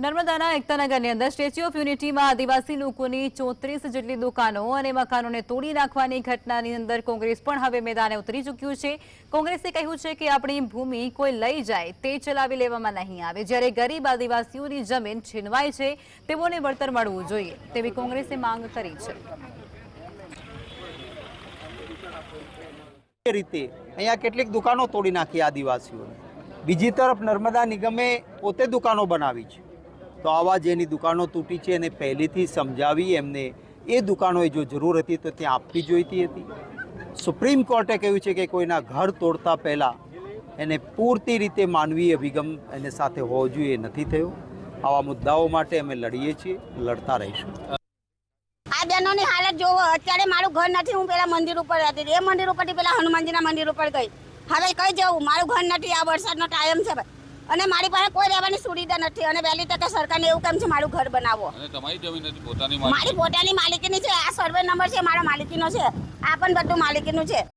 નર્મદાના એકતાનગરની અંદર statue of યુનિટીમાં આદિવાસી લોકોની ચોત્રીસ જેટલી દુકાનો અને મકાનોને તોડી નાખવાની ઘટનાની અંદર કોંગ્રેસ પણ હવે મેદાને ઉતરી ચૂક્યું છે. કોંગ્રેસે કહ્યું છે કે આપણી ભૂમિ કોઈ લઈ જાય તે ચલાવી લેવામાં નહીં આવે. જ્યારે ગરીબ આદિવાસીઓની જમીન છીનવાય છે, તેઓને વળતર મળવું જોઈએ તેવી કોંગ્રેસે માંગ કરી છે. રીતે અહીંયા કેટલીક દુકાનો તોડી નાખી આદિવાસીઓને. બીજી તરફ નર્મદા નિગમે પોતે દુકાનો બનાવી છે. તો આવા જેની દુકાનો તૂટી છે એને પહેલેથી સમજાવી એમને એ દુકાનોએ જો જરૂર હતી તો ત્યાં આપવી જોઈતી હતી. સુપ્રીમ કોર્ટે કહ્યું છે કે કોઈના ઘર તોડતા પહેલાં એને પૂરતી રીતે માનવીય અભિગમ એને સાથે હોવો જોઈએ નથી થયો. આવા મુદ્દાઓ માટે અમે લડીએ છીએ, લડતા રહીશું. આ બહેનોની હાલત જોવો. અત્યારે મારું ઘર નથી, હું પેલા મંદિર ઉપર હતી. એ મંદિર ઉપરથી પેલા હનુમાનજીના મંદિર ઉપર ગઈ. હવે કઈ જવું? મારું ઘર નથી, આ વરસાદનો ટાઈમ છે. ભાઈ અને મારી પાસે કોઈ રહેવાની સુવિધા નથી. અને વહેલી તકે સરકારને એવું કેમ છે મારું ઘર બનાવો? અને તમારી જમીન નથી પોતાની મારી પોતાની માલિકીની છે. આ સર્વે નંબર છે મારા માલિકીનો છે. આ પણ બધું માલિકીનું છે.